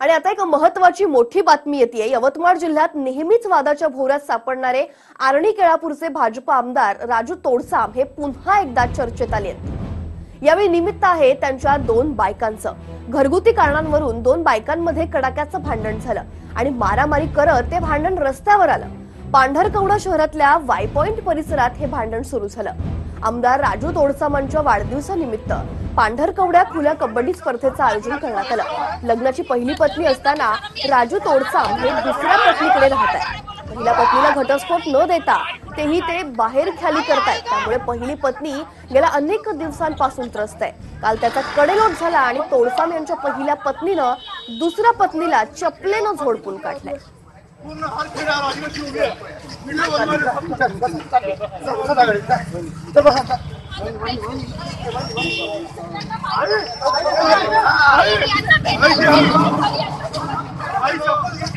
आणि आता एक महत्वाची मोठी बातमी येते यवतमाळ जिल्ह्यात नेहमीच वादाच्या भोवऱ्यात सापडणारे आर्णी केळापूरचे भाजप आमदार राजू तोडसाम हे पुन्हा एकदा चर्चेत आले आहेत यावेळी निमित्त आहे त्यांच्या दोन बायकांचं. घरगुती कारणांवरून दोन बायकांमध्ये कडाक्याचं भांडण झालं आणि मारामारी करत ते भांडण रस्त्यावर आलं. पांढरकवडा शहरातल्या वाय पॉइंट परिसरात हे भांडण सुरू झालं. आमदार राजू तोडसामांच्या वाढदिवसानिमित्त पांढरकवड्या खुल्या कबड्डी स्पर्धेचं आयोजन करण्यात आलं लग्नाची पहिली पत्नी असताना राजू तोडसाम हे दुसऱ्या पत्नीकडे राहत आहे पहिल्या पत्नीला घटस्फोट न देता तेही ते बाहेर खाली करतायत त्यामुळे पहिली पत्नी गेल्या अनेक दिवसांपासून त्रस्त आहे काल त्याचा कडेलोट झाला आणि तोडसाम यांच्या पहिल्या पत्नीनं दुसऱ्या पत्नीला चपलेनं झोडपून काढलंय पूर्ण हात फिरणार आदिवासी उभे आहे. व्हिडिओ बनवायला. इथं बसा. आई चप्पल घे.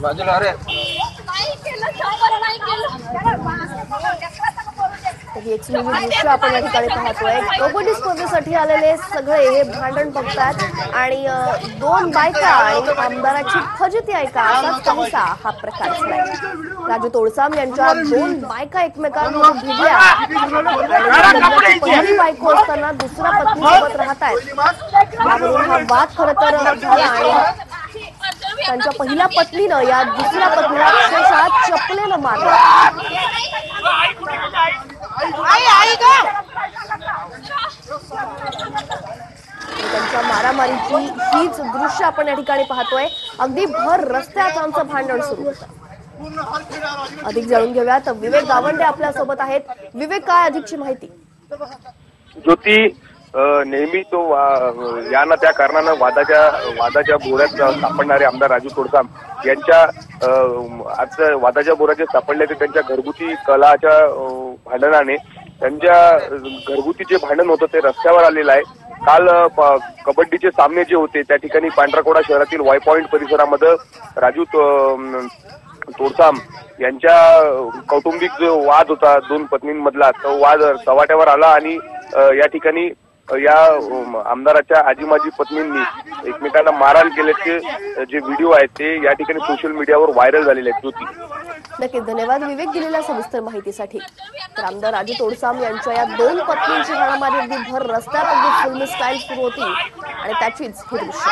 बाजूला अरे ही एक सुंदर दृश्य आपण या ठिकाणी पाहतोय. कबड्डी स्पर्धेसाठी आलेले सगळे हे भांडण बघतात. आणि दोन बायका आणि आमदाराची फजिती ऐका असाच काहीसा हा प्रकार झालाय राजू तोडसाम यांच्या दोन बायका एकमेकांवर भिडल्या. आणि पहिली बायको असताना दुसऱ्या पत्नीसोबत राहत आहेत यावरून हा वाद खरं तर झाला आणि त्यांच्या पहिल्या पत्नीनं या दुसऱ्या पत्नीला अक्षरशः चपलेनं मारलं आणि त्यांच्या मारामारीची हीच दृश्य आपण या ठिकाणी पाहतोय. अगदी भर रस्त्यात आमचं भांडण सुरू होतं. अधिक जाणून घेऊयात. विवेक गावंडे आपल्यासोबत आहेत. विवेक काय अधिकची माहिती? ज्योती नेहमी तो या ना त्या कारणानं वादाच्या वादाच्या बोऱ्यात सापडणारे आमदार राजू तोडसाम यांच्या आज वादाच्या बोऱ्यात जे सापडले ते त्यांच्या घरगुती कलाच्या भांडणाने त्यांच्या घरगुती जे भांडण होतं ते रस्त्यावर आलेलं आहे. काल प- कबड्डीचे सामने जे होते त्या ठिकाणी पांढराकोडा शहरातील वाय पॉईंट परिसरामध्ये राजू तोडसाम यांच्या कौटुंबिक जो वाद होता दोन पत्नींमधला तो वाद सवाट्यावर आला आणि या ठिकाणी या आमदाराच्या आजी माजी पत्नींनी एकमेकांना मारहाण केल्याचे जे व्हिडिओ आहेत ते या ठिकाणी सोशल मीडियावर व्हायरल झालेले आहेत. ज्योती. नक्कीच धन्यवाद. विवेक दिलेल्या सविस्तर माहितीसाठी. तर आमदार राजू तोडसाम यांच्या या दोन पत्नींची हाणामारी अगदी भर रस्त्यात अगदी फिल्मी स्टाईल सुरू होती. आणि त्याचीच ही दृश्य.